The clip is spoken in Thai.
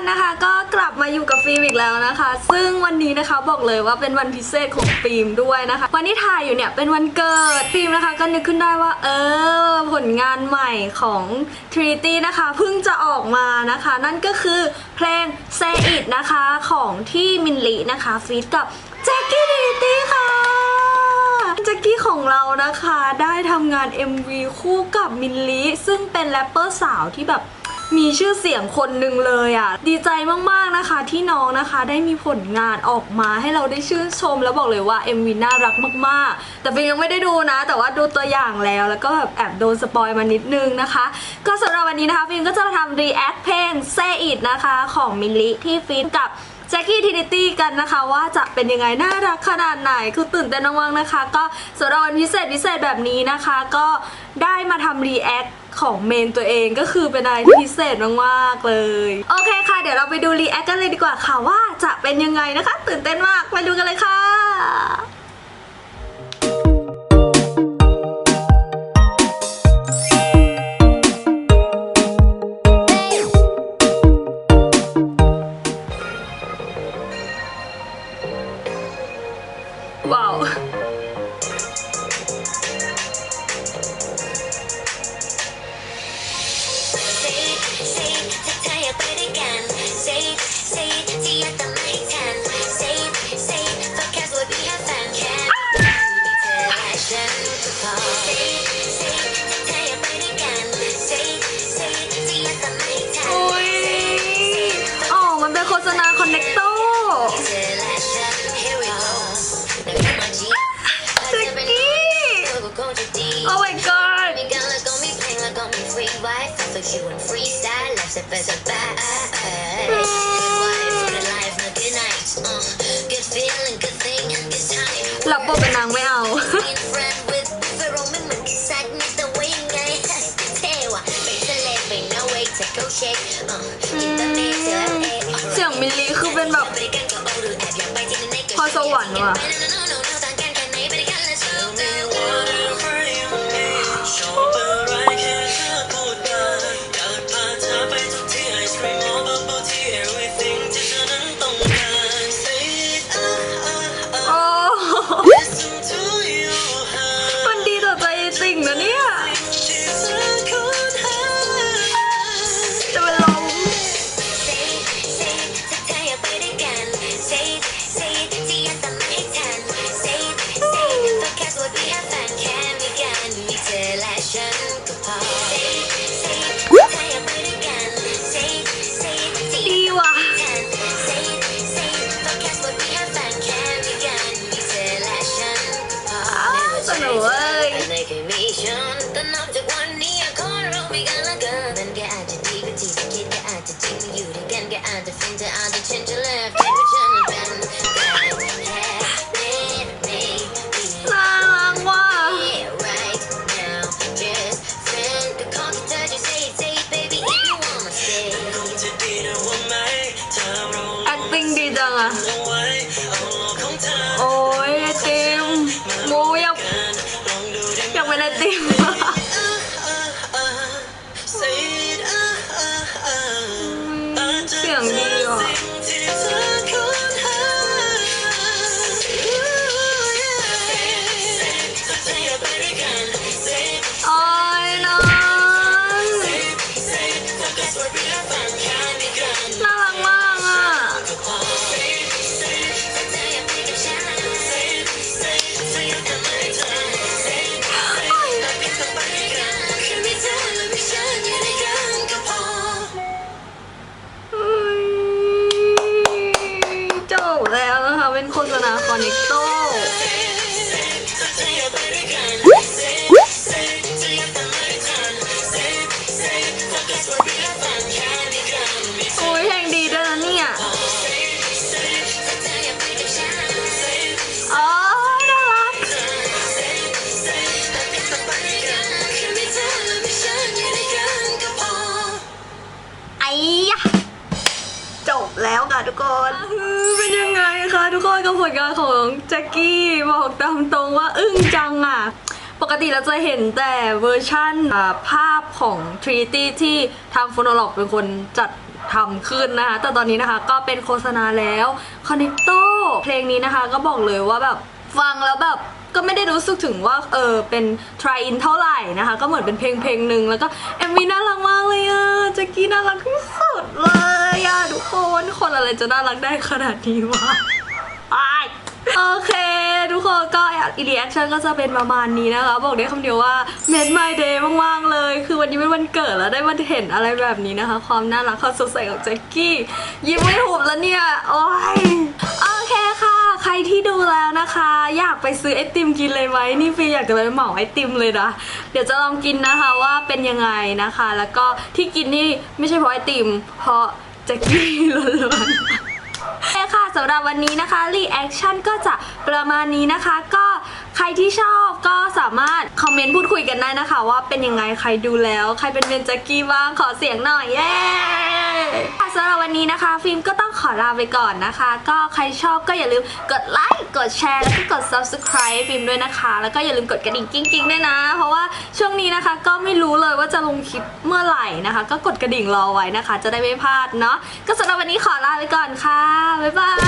คนนะคะก็กลับมาอยู่กับฟิล์มอีกแล้วนะคะ ซึ่งวันนี้นะคะบอกเลยว่าเป็นวันพิเศษของฟิล์มด้วยนะคะ วันที่ถ่ายอยู่เนี่ยเป็นวันเกิดฟิล์มนะคะก็นึกขึ้นได้ว่า เออ ผลงานใหม่ของ Trinity นะคะเพิ่งจะออกมานะคะ นั่นก็คือเพลง Say It นะคะของที่มินลีนะคะฟีดกับแจ็คกี้ดิตี้ค่ะแจ็คกี้ของเรานะคะได้ทำงาน MV คู่กับมินลีซึ่งเป็นแรปเปอร์สาวที่แบบ มีชื่อเสียงคนหนึ่งเลยอะ่ะ ดีใจมากๆนะคะที่น้องนะคะได้มีผลงานออกมาให้เราได้ชื่นชม แล้วบอกเลยว่า MV น่ารักมากๆ แต่ฟิล์มยังไม่ได้ดูนะ แต่ว่าดูตัวอย่างแล้วแล้วก็แบบแอบโดนสปอยมานิดนึงนะคะ ก็สำหรับวันนี้นะคะฟิล์มก็จะมาทำ react เพลง Say It นะคะของมินลีที่ฟีดกับแจ็คกี้ทินิตี้กันนะคะว่าจะเป็นยังไง น่ารักขนาดไหน คือตื่นเต้นมากๆนะคะ ก็สำหรับวันพิเศษพิเศษแบบนี้นะคะ ก็ได้มาทำรีแอค ของเมนตัวเองก็คือเป็นอะไรที่พิเศษมากๆเลย โอเคค่ะ เดี๋ยวเราไปดูรีแอคกันเลยดีกว่าค่ะว่าจะเป็นยังไงนะคะ ตื่นเต้นมากไปดูกันเลยค่ะ รับบทเป็นนางไม่เอา being a friend with Pharaoh ไม่เหมือนกับ sadness แต่ว่ายังไงเท่ว่ะไปทะเลไป no way to go shake uh, กินตอนนี้เจอ LA เสียงมิลลีคือเป็นแบบไปด้วยกันก็โอ้ดูแอบอยากไปที่ไหนก็พรสวรรค์ว่ะ acting ดีจังอะโอ้ยไอติ ทุกคนเป็นยังไงคะทุกคนกับผลงานของแจ็คกี้บอกตามตรงว่าอึ้งจังอะ ปกติเราจะเห็นแต่เวอร์ชั่นภาพของ Trinity ที่ทาง p h o n o l o g เป็นคนจัดทำขึ้นนะคะ แต่ตอนนี้นะคะก็เป็นโฆษณาแล้ว Connecto เพลงนี้นะคะก็บอกเลยว่าแบบฟังแล้วแบบก็ไม่ได้รู้สึกถึงว่าเออเป็น try in เท่าไหร่นะคะ ก็เหมือนเป็นเพลงเพลงหนึ่งแล้วก็เอ็มวีน่ารักมากเลยอะแจ็กกี้น่ารักที่สุดเลยอะทุก คนอะไรจะน่ารักได้ขนาดนี้วะโอเค ทุกคนก็อีรีแอคชั่นก็จะเป็นประมาณนี้นะคะ บอกได้คำเดียวว่า made my day มากๆเลย คือวันนี้เป็นวันเกิดแล้วได้มาเห็นอะไรแบบนี้นะคะ ความน่ารักความสดใสของแจ็คกี้ ยิ้มไม่หุบแล้วเนี่ย โอ้ยโอเคค่ะ ใครที่ดูแล้วนะคะ อยากไปซื้อไอติมกินเลยไหมนี่ฟีอยากจะไปเหมาไอติมเลยนะ เดี๋ยวจะลองกินนะคะว่าเป็นยังไงนะคะ แล้วก็ที่กินนี่ไม่ใช่เพราะไอติม เพราะ จ็กกี้ล้วนๆแค่ค่ะสำหรับวันนี้นะคะรีแอคชั่นก็จะประมาณนี้นะคะ ก็ใครที่ชอบก็สามารถคอมเมนต์พูดคุยกันได้นะคะ ว่าเป็นยังไงใครดูแล้ว ใครเป็นเมนแจ็กกี้บ้างขอเสียงหน่อยเย้ค่ะสำหรับวันนี้นะคะ ฟิล์มก็ต้องขอลาไปก่อนนะคะ ก็ใครชอบก็อย่าลืมกดไลค์ กดแชร์แล้วก็กด subscribe ฟิล์มด้วยนะคะ แล้วก็อย่าลืมกดกระดิ่งกิ๊งๆด้วยนะ เพราะว่าช่วงนี้นะคะก็ไม่รู้เลยว่าจะลงคลิปเมื่อไหร่นะคะ ก็กดกระดิ่งรอไว้นะคะ จะได้ไม่พลาดเนาะก็สำหรับวันนี้ขอลาไปก่อนค่ะบ๊ายบาย